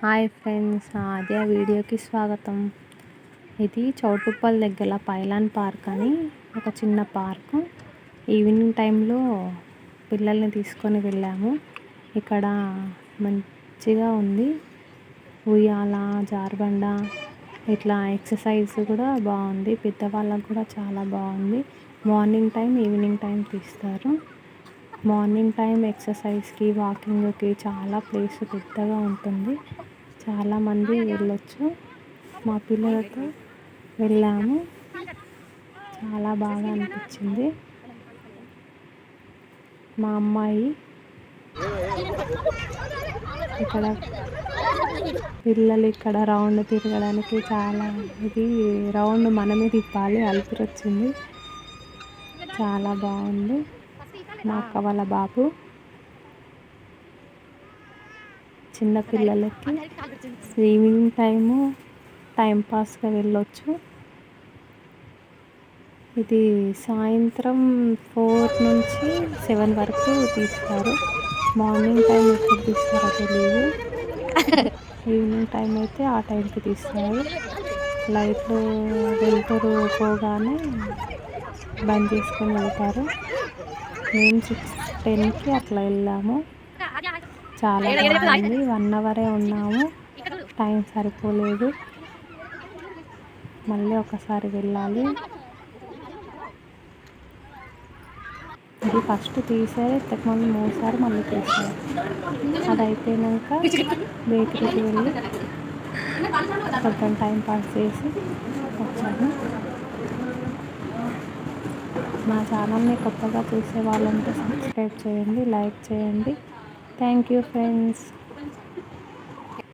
Hi friends అదే వీడియోకి స్వాగతం. ఇది చౌటుప్పల్ దగ్గర పైలాన్ పార్క్ అని ఒక చిన్న పార్కు. ఈవినింగ్ టైంలో పిల్లల్ని తీసుకొని వెళ్ళాము. ఇక్కడ మంచిగా ఉంది. ఉయ్యాల జారుబండ ఇట్లా ఎక్సర్సైజ్ కూడా బాగుంది. పెద్దవాళ్ళకు కూడా చాలా బాగుంది. మార్నింగ్ టైం ఈవినింగ్ టైం తీస్తారు. మార్నింగ్ టైం ఎక్సర్సైజ్కి వాకింగ్కి చాలా ప్లేస్ పెద్దగా ఉంటుంది. చాలామంది వెళ్ళొచ్చు. మా పిల్లలతో వెళ్ళాము. చాలా బాగా అనిపించింది. మా అమ్మాయి ఇక్కడ పిల్లలు ఇక్కడ రౌండ్ తిరగడానికి చాలా ఇది రౌండ్ మనమే తిప్పాలి. అలిపిరి వచ్చింది చాలా బాగుంది. మా అక్క వాళ్ళ బాబు. చిన్నపిల్లలకి ఈవినింగ్ టైము టైంపాస్గా వెళ్ళొచ్చు. ఇది సాయంత్రం ఫోర్ నుంచి సెవెన్ వరకు తీస్తారు. మార్నింగ్ టైం ఎప్పుడు తీస్తారో తెలియదు ఈవినింగ్ టైం అయితే ఆ టైంకి తీస్తారు. లైట్లు వెళ్తారు పోగానే బంద్ చేసుకొని వెళ్తారు. మేము సిక్స్ టెన్కి అట్లా వెళ్ళాము. చాలా బాగుంది. వన్ అవరే ఉన్నాము. టైం సరిపోలేదు. మళ్ళీ ఒకసారి వెళ్ళాలి. ఇది ఫస్ట్ తీసారు మళ్ళీ మూడుసారి మళ్ళీ తీసారు అది అయిపోయినాక బేకరీకి వెళ్ళి కొంచెం టైం పాస్ చేసి వచ్చాను. మా ఛానల్ని కొత్తగా చూసే వాళ్ళంటే సబ్స్క్రైబ్ చేయండి లైక్ చేయండి. Thank you friends.